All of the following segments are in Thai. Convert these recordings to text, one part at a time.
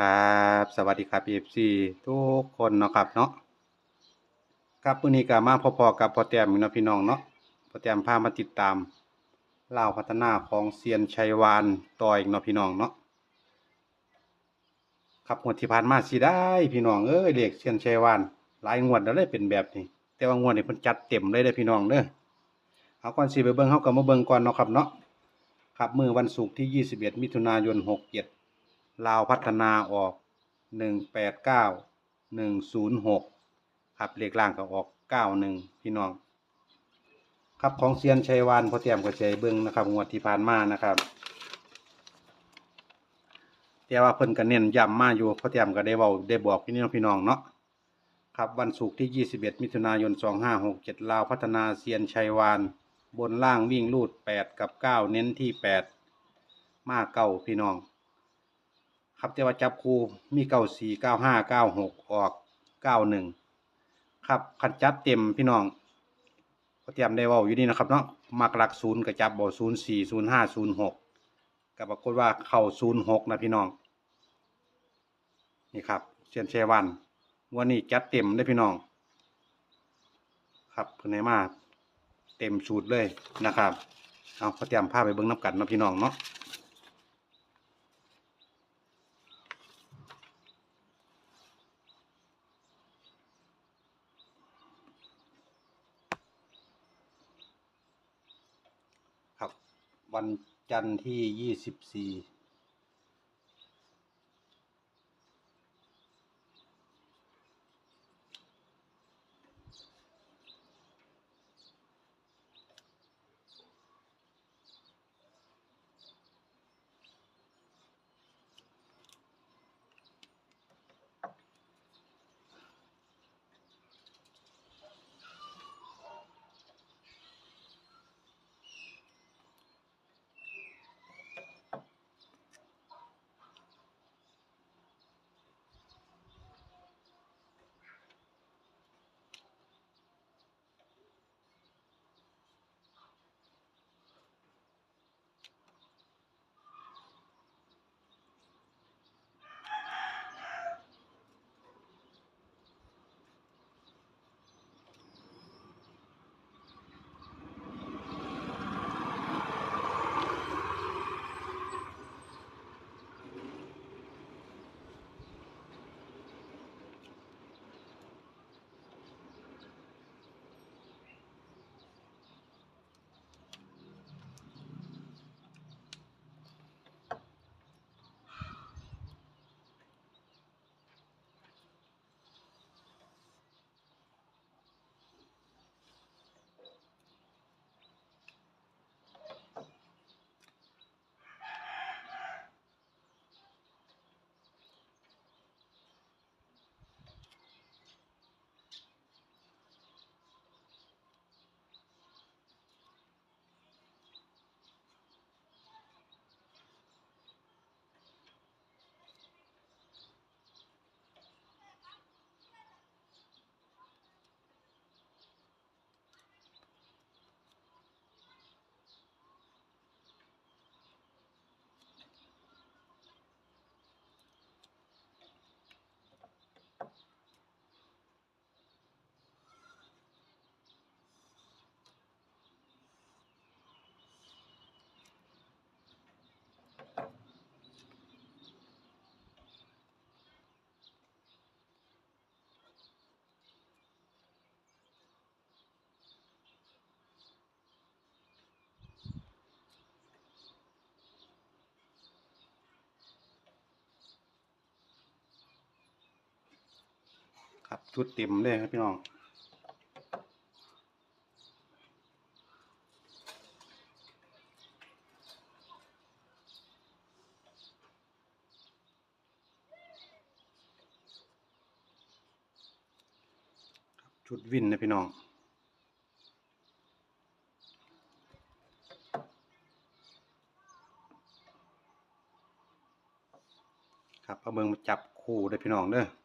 ครับ สวัสดีครับ FC ทุกคนเนาะครับเนาะครับมื้อนี้ก็มาพอๆกับพ่อแต้มอีกเนาะพี่น้องเนาะพ่อแต้มพามาติดตามเล่าพัฒนาของเซียนชัยวานต่ออีกเนาะพี่น้องเนาะครับงวดที่ผ่านมาสิได้พี่น้องเอ้ยเลขเซียนชัยวานหลายงวดแล้วเลยเป็นแบบนี้ แต่ว่างวดนี้เพิ่นจัดเต็มเลยเด้อพี่น้องเด้อเอาก่อนสิไปเบิ่งเฮาก็มาเบิ่งก่อนเนาะครับเนาะครับมือวันศุกร์ที่ 21 มิถุนายน 67 ลาวพัฒนาออกหนึ่งแปดเก้าหนึ่งศูนย์หกครับเลขล่างก็ออกเก้าหนึ่งพี่น้อง ครับของเซียนชัยวานพอเตรียมกับใจเบิ้งนะครับงวดที่ผ่านมานะครับ แต่ว่าเพิ่นก็เน้นย้ำมาอยู่พอเตรียมก็ได้เว้าได้บอกพี่น้องพี่น้องเนาะครับวันศุกร์ที่ 21 มิถุนายน 2567 ลาวพัฒนาเซียนชัยวานบนล่างวิ่งลูด 8 กับ 9 เน้นที่ 8 มาเก้าพี่น้อง ครับแต่ว่าจับคู่มีเก้าสี่เก้าห้าเก้าหกออกเก้าหนึ่งครับคันจับเต็มพี่น้องก็เตรียมได้เว่าอยู่นี่นะครับเนาะมักหลักศูนย์กับจับบ่ศูนย์สี่ศูนย์ห้าศูนย์หกกับปรากฏว่าเข้าศูนย์หกนะพี่น้อง นี่ครับเชียนเชวันวันนี้จัดเต็มได้พี่น้อง ครับเพิ่นให้มาเต็มสูตรเลยนะครับเอาเตรียมผ้าไปเบิ้งน้ำกันนะพี่น้องเนาะ วันจันทร์ที่ยี่สิบสี่ ชุดเต็มเลยครับพี่น้องชุดวินนะพี่น้อง ครับเอาเบิงมาจับคู่เด้พี่น้องเด้อ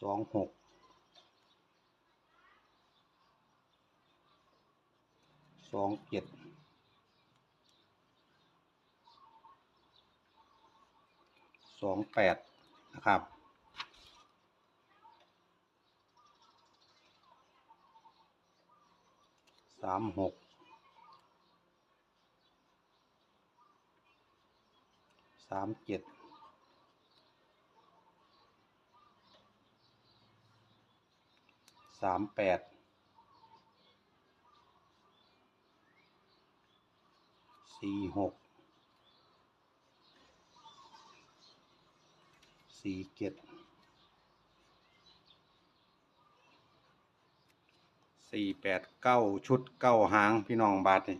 สองหกสองเจ็ดสองแปดนะครับสามหกสามเจ็ด สามแปดสี่หกสี่เจ็ดสี่แปดเก้าชุดเก้าหางพี่น้องบาทนี่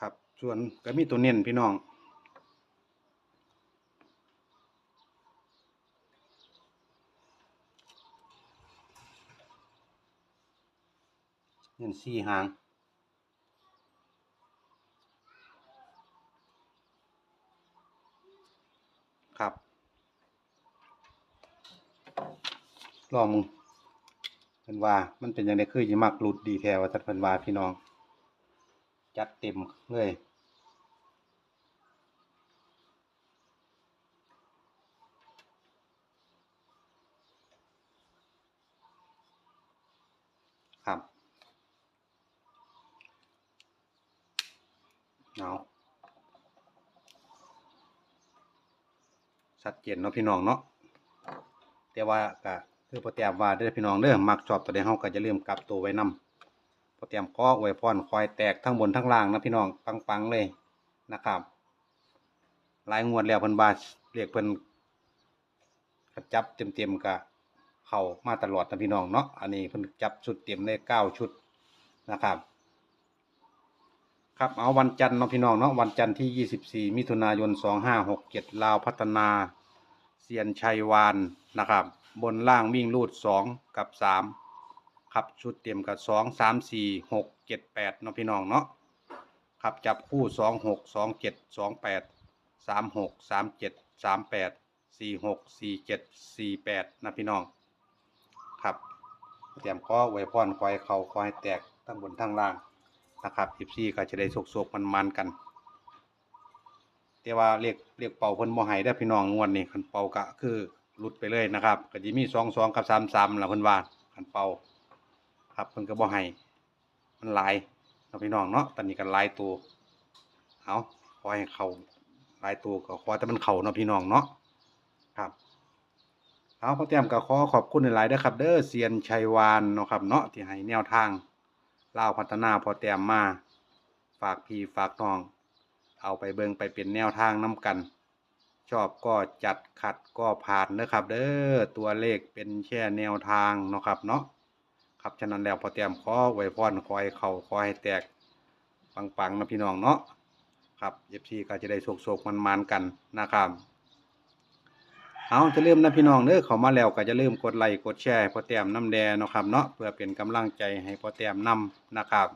ครับ ส่วนก็มีตัวเน้นพี่น้อง เน้นสี่หางครับลองมึงเพิ่นว่ามันเป็นอยังไงคือสิมักหลุดดีแท้ว่าท่านเพิ่นว่าพี่น้อง จัดเต็มเลย ครับเอาชัดเจนเนาะพี่น้องเนาะแต่ว่าก็คือพอแต้มว่าเด้อพี่น้องเด้อมักชอบตัวใดเฮาก็จะลืมกลับตัวไว้นำ พอแต้มก็อวยพรคอยแตกทั้งบนทั้งล่างนะพี่น้องปังๆเลยนะครับหลายงวดแล้วเพิ่นว่าเรียกเพิ่นกระจับเต็มๆกะเข้ามาตลอดนะพี่น้องเนาะอันนี้เพิ่นจับชุดเต็มได้เก้าชุดนะครับ ครับเอาวันจันทร์เนาะพี่น้องเนาะวันจันทร์ที่24มิถุนายน2567ลาวพัฒนาเซียนชัยวานนะครับ บนล่างวิ่งรูด2กับ3 ครับชุดเตรียมกับสองสามสี่หกเจ็ดแปดเนาะพี่น้องเนาะครับจับคู่สองหกสองเจ็ดสองแปดสามหกสามเจ็ดสามแปดสี่หกสี่เจ็ดสี่แปดนะพี่น้อง ครับเตรียมก็ไวพอนควายเขาควายแตกทั้งบนทั้งล่างนะครับอิฟซี่ก็จะได้สกสกมันมันกัน แต่ว่าเรียกเรียกเป่าเพิ่นโมหายได้พี่น้องงวดนนี้คันเป่ากะคือหลุดไปเลยนะครับก็จะมีสองสองกับสามสามละเพนว่าคันเป่า ครับเพิ่นก็บ่ให้มันลายเนาพี่น้องเนาะตอนนี้ก็หลายตัวเอาขอให้เขาลายตัวก็ขอแต่มันเข้าเนาะพี่น้องเนาะครับเอาพ่อแต้มก็ขอขอบคุณหลายๆเด้อครับ เด้อเซียนชัยวานเนาะครับเนาะที่ให้แนวทางเล่าพัฒนาพอแต้มมา ฝากพี่ฝากน้อง เอาไปเบิงไปเป็นแนวทางน้กัน ชอบก็จัดขัดก็ผ่านเด้อครับ เด้อตัวเลขเป็นแค่แนวทางเนาะครับเนาะ ครับฉะนั้นแล้วพอแต้มขอไวพรขอให้เขาขอให้แตกปังๆนะพี่น้องเนาะครับเอฟซีก็จะได้โศกๆมันๆกันนะครับเอาจะเริ่มนะพี่น้องเด้อเขามาแล้วก็จะเริ่มกดไลค์กดแชร์พอแต้มน้ำแดงนะครับเนาะเพื่อเป็นกำลังใจให้พอแต้มนำนะครับ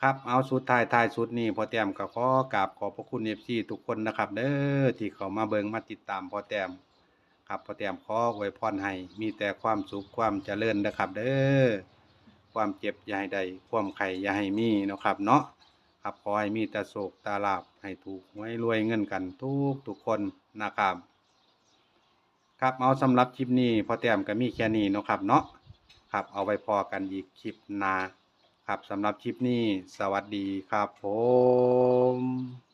ครับเอาสุดท้ายท้ายสุดนี้พอแต้มก็ขอกราบขอบพระคุณเอฟซีทุกคนนะครับ เด้อที่เขามาเบิงมาติดตามพอแต้ม ครับพอแต้มขออวพรให้มีแต่ความสุขความเจริญนะครับ เด้อความเจ็บอย่าให้ใดความไข่อย่าให้มีเนาะครับ เนาะครับขอให้มีแต่โศกตาลาบให้ถูกหวยรวยเงินกันทุกทุกคนนะครับ ครับเอาสำหรับคลิปนี้พอแต้มก็มีแค่นี้เนาะครับเนาะครับเอาไว้พอกันอีกคลิปหน้าครับสำหรับคลิปนี้สวัสดีครับผม